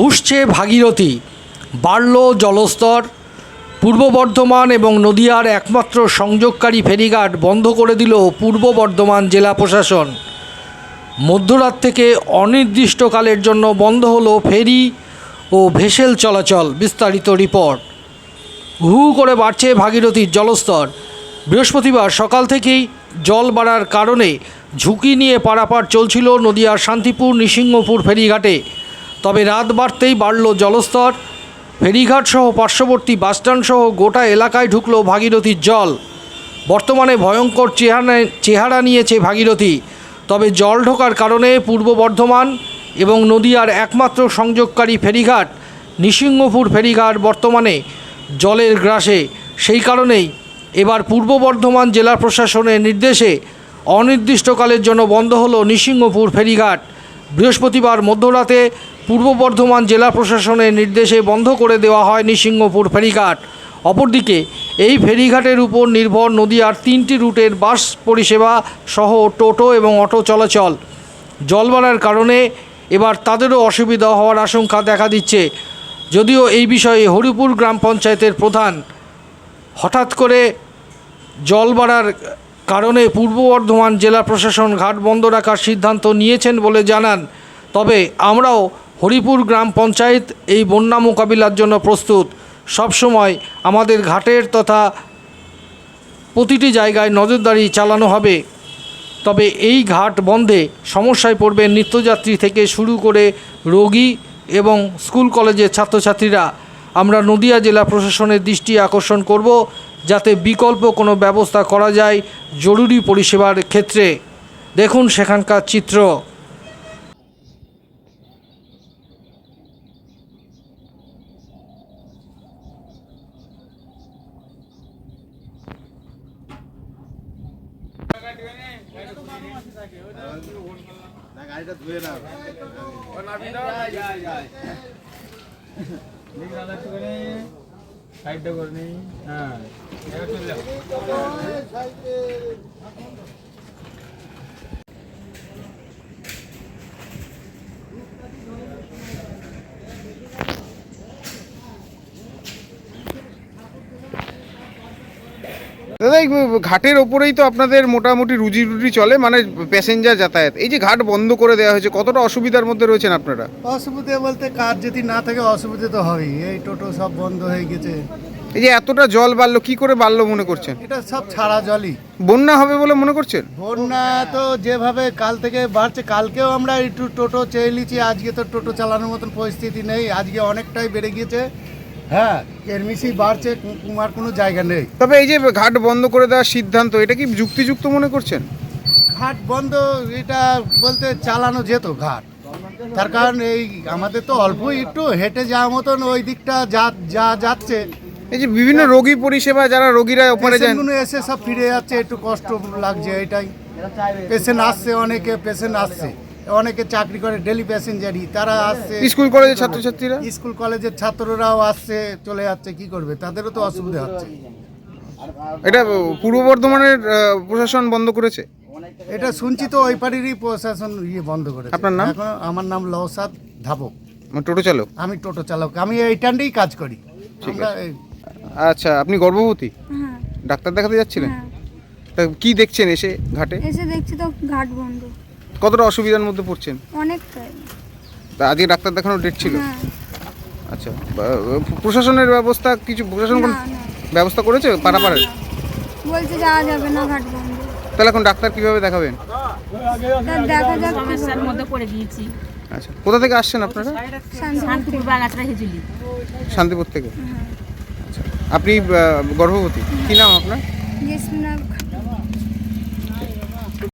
ফুসছে ভাগীরথী। বাড়ল জলস্তর। পূর্ব বর্ধমান এবং নদিয়ার একমাত্র সংযোগকারী ফেরিঘাট বন্ধ করে দিল পূর্ব বর্ধমান জেলা প্রশাসন। মধ্যরাত থেকে অনির্দিষ্টকালের জন্য বন্ধ হলো ফেরি ও ভেসেল চলাচল, বিস্তারিত রিপোর্ট। হু হু করে বাড়ছে ভাগীরথীর জলস্তর। বৃহস্পতিবার সকাল থেকেই জল বাড়ার কারণে ঝুঁকি নিয়ে পারাপার চলছিল নদিয়ার শান্তিপুর নৃসিংহপুর ফেরিঘাটে। তবে রাত বাড়তেই বাড়ল জলস্তর। ফেরিঘাট সহ পার্শ্ববর্তী বাসস্ট্যান্ড সহ গোটা এলাকায় ঢুকল ভাগীরথীর জল। বর্তমানে ভয়ঙ্কর চেহারা চেহারা নিয়েছে ভাগীরথী। তবে জল ঢোকার কারণে পূর্ব বর্ধমান এবং নদীয়ার একমাত্র সংযোগকারী ফেরিঘাট নৃসিংহপুর ফেরিঘাট বর্তমানে জলের গ্রাসে। সেই কারণেই এবার পূর্ব বর্ধমান জেলা প্রশাসনের নির্দেশে অনির্দিষ্টকালের জন্য বন্ধ হলো নৃসিংহপুর ফেরিঘাট। বৃহস্পতিবার মধ্যরাতে পূর্ব বর্ধমান জেলা প্রশাসনের নির্দেশে বন্ধ করে দেওয়া হয় নৃসিংহপুর ফেরিঘাট। অপরদিকে, এই ফেরিঘাটের উপর নির্ভর নদীয়ার তিনটি রুটের বাস পরিষেবা সহ টোটো এবং অটো চলাচল। জল কারণে এবার তাদেরও অসুবিধা হওয়ার আশঙ্কা দেখা দিচ্ছে। যদিও এই বিষয়ে হরিপুর গ্রাম পঞ্চায়েতের প্রধান হঠাৎ করে জল বাড়ার কারণে পূর্ব বর্ধমান জেলা প্রশাসন ঘাট বন্ধ রাখার সিদ্ধান্ত নিয়েছেন বলে জানান। তবে আমরাও হরিপুর গ্রাম পঞ্চায়েত এই বন্যা মোকাবিলার জন্য প্রস্তুত। সবসময় আমাদের ঘাটের তথা প্রতিটি জায়গায় নজরদারি চালানো হবে। তবে এই ঘাট বন্ধে সমস্যায় পড়বে নিত্যযাত্রী থেকে শুরু করে রোগী এবং স্কুল কলেজের ছাত্রছাত্রীরা। আমরা নদিয়া জেলা প্রশাসনের দৃষ্টি আকর্ষণ করব যাতে বিকল্প কোনো ব্যবস্থা করা যায় জরুরি পরিষেবার ক্ষেত্রে। দেখুন সেখানকার চিত্র। গাড়িটা ধুয়ে সাইডটা করে নেই হ্যাঁ দাদা এই ঘাটের ওপরেই তো আপনাদের মোটামুটি রুজি রুটি চলে মানে প্যাসেঞ্জার যাতায়াত। এই যে ঘাট বন্ধ করে দেওয়া হয়েছে কতটা অসুবিধার মধ্যে রয়েছেন আপনারা? অসুবিধে বলতে কার যদি না থাকে অসুবিধে তো হবেই। এই টোটো সব বন্ধ হয়ে গেছে। এই যে এতটা জল বাড়লো কি করে বাড়লো মনে করছেন? এটা সব ছাড়া জলই। বন্যা হবে বলে মনে করছেন? বন্যা তো যেভাবে কাল থেকে বাড়ছে কালকেও আমরা একটু টোটো চেয়ে নিচ্ছি আজকে তো টোটো চালানোর মতন পরিস্থিতি নেই আজকে অনেকটাই বেড়ে গিয়েছে। হ্যাঁ এরমিসি বাড়ছে কুমার কোনো জায়গা নেই। তবে এই যে ঘাট বন্ধ করে দেওয়ার সিদ্ধান্ত এটা কি যুক্তিযুক্ত মনে করছেন? ঘাট বন্ধ এটা বলতে চালানো যেত ঘাট। তার কারণ এই আমাদের তো অল্প একটু হেঁটে যাওয়ার মতন ওই দিকটা যা যা যাচ্ছে। এই যে বিভিন্ন রোগী পরিষেবা যারা রোগীরা ওপারে পেশেন্টগুলো এসে সব ফিরে যাচ্ছে একটু কষ্ট লাগছে এটাই। পেশেন্ট আসছে অনেকে পেশেন্ট আসছে। অনেকে চাকরি করে ডেলি প্যাসেঞ্জারই তারা আসছে স্কুল কলেজের ছাত্রছাত্রীরা? স্কুল কলেজের ছাত্ররাও আসছে চলে যাচ্ছে কি করবে? তাদেরও তো অসুবিধা হচ্ছে। এটা পূর্ব বর্ধমানের প্রশাসন বন্ধ করেছে? এটা শুনছি তো ওই পাড়িরই প্রশাসন ইয়ে বন্ধ করেছে। আপনার নাম? এখন আমার নাম লওসাদ ধাবক। টোটো চালক? আমি টোটো চালক। আমি এই টান্ডেই কাজ করি। আমরা আচ্ছা আপনি গর্ভবতী? হ্যাঁ। ডাক্তার দেখাতে যাচ্ছিলেন? হ্যাঁ। তা কি দেখছেন এসে ঘাটে? এসে দেখছি তো ঘাট বন্ধ। কতটা অসুবিধার মধ্যে পড়ছেন? অনেকটাই তা। আজকে ডাক্তার দেখানোর ডেট ছিল? হ্যাঁ। আচ্ছা বা- প্রশাসনের ব্যবস্থা কিছু প্রশাসন না কোনো না। ব্যবস্থা করেছে না। বলছে যাওয়া যাবে না ঘাট বন্ধ। তাহলে এখন ডাক্তার কীভাবে দেখাবেন? তা দেখা যাক কি সমস্যার করে। মধ্যে পড়ে গিয়েছি। আচ্ছা কোথা থেকে আসছেন আপনারা? শান্তি শান্তিপুর হেজুলি। শান্তিপুর থেকে। হ্যাঁ। আচ্ছা আপনি আহ, গর্ভবতী। কি নাম আপনার? জেসমিনা।